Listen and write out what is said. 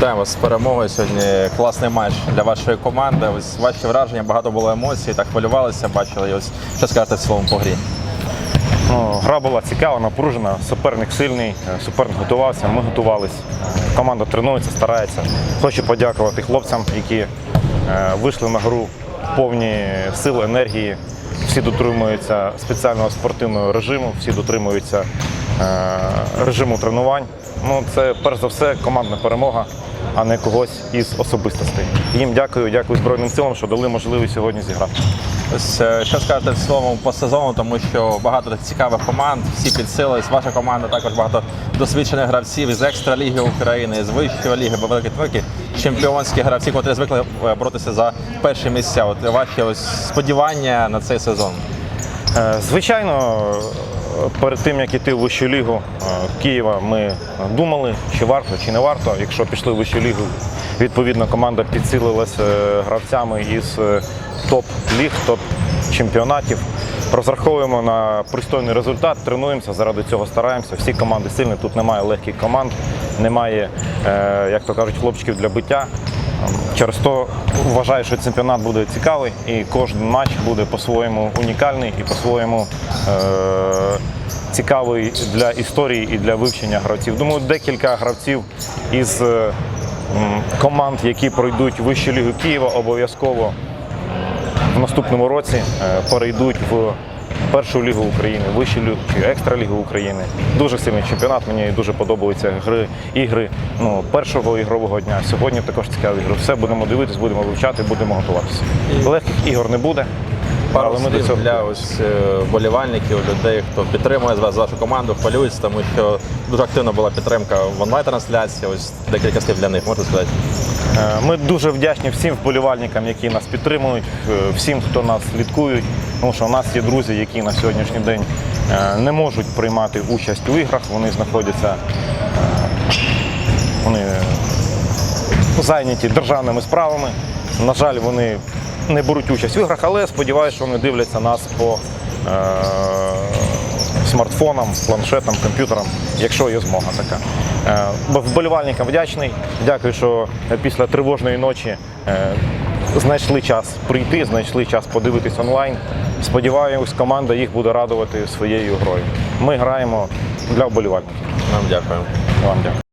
Вітаємо з перемогою сьогодні. Класний матч для вашої команди. Ось ваші враження, багато було емоцій, так хвилювалися, бачили. І Ось що скажете в цілому по грі. Ну, гра була цікава, напружена, суперник сильний, суперник готувався, ми готувалися. Команда тренується, старається. Хочу подякувати хлопцям, які е, вийшли на гру повні сили, енергії. Всі дотримуються спеціального спортивного режиму, всі дотримуються режиму тренувань. Ну, це перш за все командна перемога, а не когось із особистостей. Їм дякую, дякую Збройним силам, що дали можливість сьогодні зіграти. Ось е, що в цілому по сезону, тому що багато цікавих команд, всі підсилились. Ваша команда також багато досвідчених гравців із екстраліги України, з вищої ліги, великі тройки, чемпіонські гравці, котрі звикли е, боротися за перші місця. От ваші ось сподівання на цей сезон. Е, Звичайно, перед тим як іти в вищу лігу е, Києва, ми думали, чи варто, чи не варто. Якщо пішли в вищу лігу, відповідно команда підсилилася е, гравцями із топ-ліг, топ-чемпіонатів. Розраховуємо на пристойний результат, тренуємося, заради цього стараємося. Всі команди сильні, тут немає легких команд, немає, як то кажуть, хлопчиків для биття. Через то вважаю, що чемпіонат буде цікавий і кожен матч буде по-своєму унікальний і по-своєму е- цікавий для історії і для вивчення гравців. Думаю, декілька гравців із е, команд, які пройдуть вищу лігу Києва, обов'язково в наступному році е, перейдуть в першу лігу України, вищу лігу екстралігу України. Дуже сильний чемпіонат. Мені дуже подобаються гри, ігри ну, першого ігрового дня. Сьогодні також цікаві ігри. Все будемо дивитись, будемо вивчати, будемо готуватися. Легких ігор не буде. Пару але ми до цього для ось е, вболівальників, людей, хто підтримує вас, вашу команду, хвилюється, тому що дуже активна була підтримка в онлайн-трансляції. Ось декілька слів для них можете сказати. Е, Ми дуже вдячні всім вболівальникам, які нас підтримують, е, всім, хто нас слідкують. Тому що у нас є друзі, які на сьогоднішній день е, не можуть приймати участь у іграх. Вони знаходяться, е, вони зайняті державними справами. На жаль, вони не беруть участь в іграх, але сподіваюся, що вони дивляться нас по е, смартфонам, планшетам, комп'ютерам, якщо є змога така. Е, Вболівальникам вдячний. Дякую, що після тривожної ночі е, знайшли час прийти, знайшли час подивитись онлайн. Сподіваюсь, команда їх буде радувати своєю грою. Ми граємо для вболівальників. Нам дякую. Вам дякую.